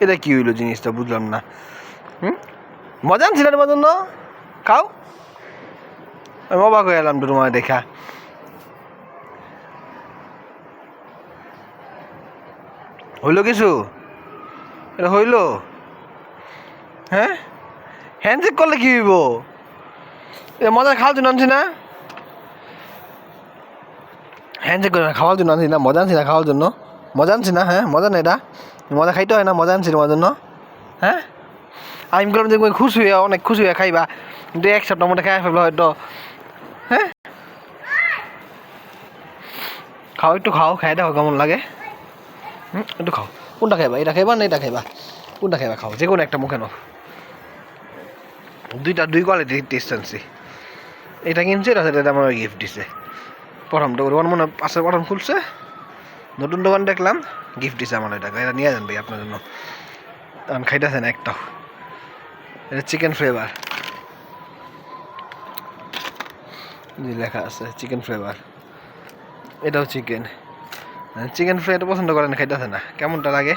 এটা কি হইল জিনিসটা বুঝলাম না। হুম? মজা আনছি না তোমার জন্য? খাও। আমি অবাক হয়ে এলাম তো তোমার দেখা। হইল কিছু? এটা হইল? হ্যাঁ? হ্যান্ডশেক করলে কি হইব? মজা খাওয়ার জন্য আনছি না? হ্যান্ডশেক করে খাওয়ার জন্য আনছি না, মজা আনছি না খাওয়ার জন্য। মজা আনছি না হ্যাঁ? মজা না এটা? মজা খাইতে হয় না? মজা আনছি তোমার জন্য। হ্যাঁ? আমি করলাম দেখব খুশি হয়ে, অনেক খুশি হয়ে খাইবা। কিন্তু এক সপ্তাহ মধ্যে খাই ফেলব হয়তো। হ্যাঁ? খাও, একটু খাও খাই দেখো কেমন লাগে। হুম? একটু খাও। কোনটা খাইবা? এটা খাইবা না এটা খাইবা? কোনটা খাইবা? খাও, যে কোনো একটা মুখে নাও। দুইটা, দুই কোয়ালিটির টেস্ট আনছি। এটা কিনছে এটা এটা আমার গিফট দিছে। প্রথমটা ওর মনে হয় পাশে প্রথম খুলছে। নতুন দোকান দেখলাম। গিফট দিছে আমার এটা এটা নিয়ে যান ভাই আপনার জন্য। আমি খাইতেছে না একটাও। এটা চিকেন ফ্লেভার জি, লেখা আছে চিকেন ফ্লেভার এটাও চিকেন চিকেন ফ্রাই এটা পছন্দ করেন, খাইতেছে না। কেমনটা লাগে?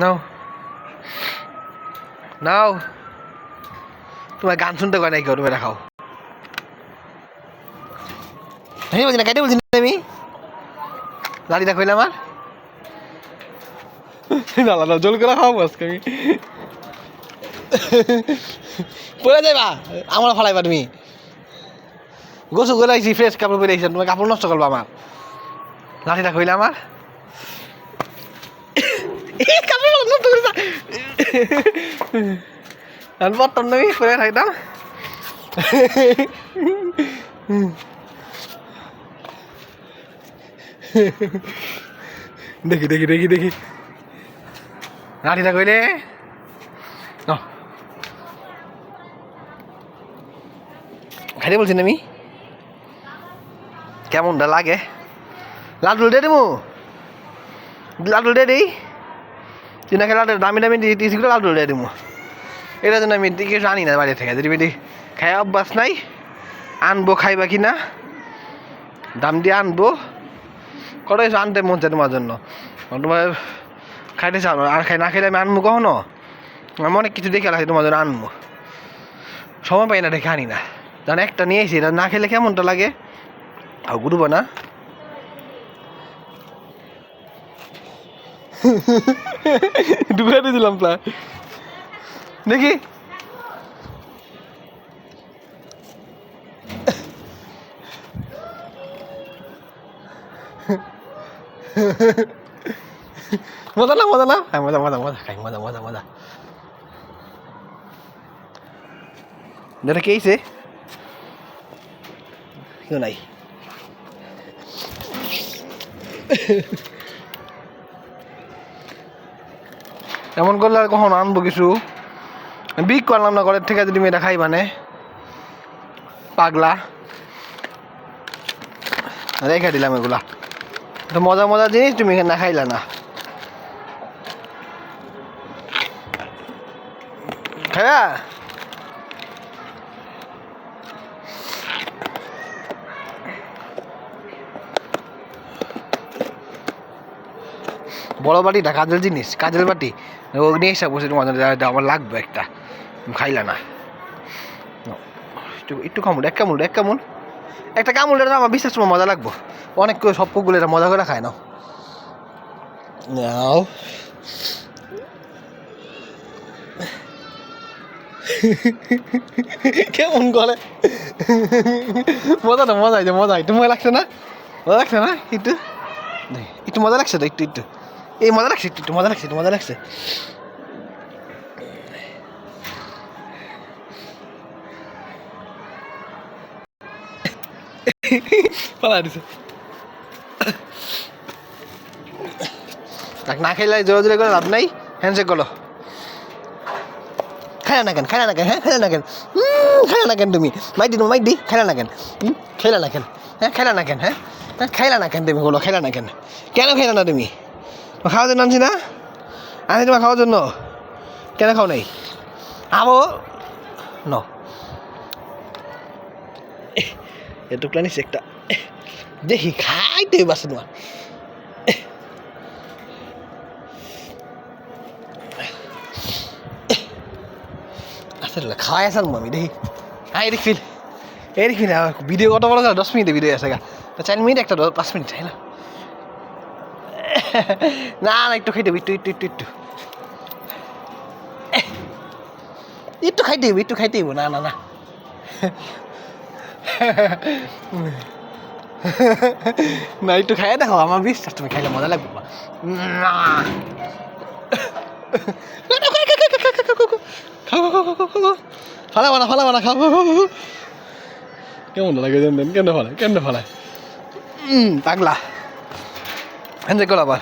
নাও। নাও। তোমার গান শুনতে কয় নাই কেউ তুমি খাও আমি বলছি না, কেটে বলছি আমি? লাড়িটা কইলে আমার না না জল করে খাওয়াবো আজকে আমি। পরে যাইবা আমার ফালাইবা তুমি গোসু করে আইছি ফ্রেশ কাপড় পরে আইছি তোমার কাপড় নষ্ট করব আমার। লাঠিটা কইলে আমার। কাপড় নষ্ট করে না। আমি পড়তাম না পরে থাকতাম দেখি দেখি দেখি দেখি। লাঠিটা কইলে? খাইতে বলছি আমি কেমনটা লাগে? লাড্ডু দে দিমু। লাড্ডু দে দিই। তুই না লাড্ডু দামি দামি দিয়েছি লাড্ডু দে দিমু। এটা জন্য আমি কিছু আনি না বাইরে থেকে। যদি খাই অভ্যাস নাই, আনব খাইবা কি না? দাম দিয়ে আনব। কত কিছু আনতে মন চায় তোমার জন্য? তোমার খাইতে চাও না? আর খাই না খাইলে আমি আনব কখনো? আমি অনেক কিছু দেখে রাখি তোমার জন্য আনব সময় পাই না দেখে আনি না। জানো একটা নিয়ে এসি এটা না খেলে কেমনটা লাগে? আর ঘুরবো না। ডুবে দিলাম প্রায়। দেখি। মজা না মজা না হ্যাঁ মজা মজা মজা খাই মজা মজা মজা কেইছে কেউ নাই এমন করলে আর কখন আনব কিছু বিক করলাম না ঘরের থেকে যদি মেয়েটা খাই মানে পাগলা রেখে দিলাম এগুলা তো মজা মজা জিনিস তুমি এখানে খাইলা না খাইবা বড় বাটিটা কাজের জিনিস, কাজের বাটি। ও নিয়ে এসে বসে আমার লাগবে একটা। খাইলা না। একটু একটু কামড়, এক কামড় এক কামড়। একটা কামড় এটা আমার বিশ্বাস মজা লাগবো। অনেক সব কুকুর এটা মজা করে খায়, নাও। নাও। কেমন করে মজা না মজা হয়েছে মজা, একটু মজা লাগছে না? মজা লাগছে না? একটু? একটু মজা লাগছে তো, একটু একটু। এই মজা লাগছে, একটু একটু মজা লাগছে, একটু মজা লাগছে। পালা দিছে। না খাইলে জোরে জোরে করে লাভ নাই, হ্যান্ডশেক করো খাইলা না কেন খাইলা না কেন হ্যাঁ খাইলা না কেন খাইলা না কেন তুমি মাইক দি তুমি মাইক দি খাইলা না কেন খাইলা না কেন হ্যাঁ খাইলা না কেন হ্যাঁ হ্যাঁ খাইলা না কেন তুমি বলো খাইলা না কেন কেন খাইলা না তুমি খাওয়ার জন্য আনছি না আনছি তোমার খাওয়ার জন্য কেন খাও নাই আবো ন এটু প্ল্যানিস একটা দেখি খাইতে বাসে তোমার আসলে খাওয়াই আসাল আমি দেখি। হ্যাঁ এদিক ফিল এদিক ফিল ভিডিও কত বড় দশ মিনিটে ভিডিও আছে গা। চার মিনিট, একটা পাঁচ মিনিট, তাই না? না একটু খাইতে একটু একটু একটু একটু। একটু খাইতে হইব, একটু খাইতে হইব, না না না। না, একটু খাইয়ে দেখো আমার বিশ্বাস, তুমি খাইলে মজা লাগবে না। খাও ফালাবা না ফালাবা না খাও। কেমন লাগে জানবেন কেন ফালায় কেন ফালায়? পাগলা। এনজয় করো আবার।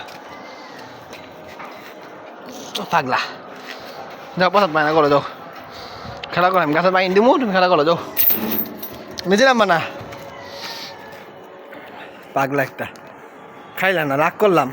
পাগলা। যাও পথত মায়না করো, যাও। খেলা করো আমি গাছের মাইন দিমু, তুমি খেলা করো, যাও। নিজে নাম্বা না। পাগলা একটা। খাইলাম না, রাগ করলাম।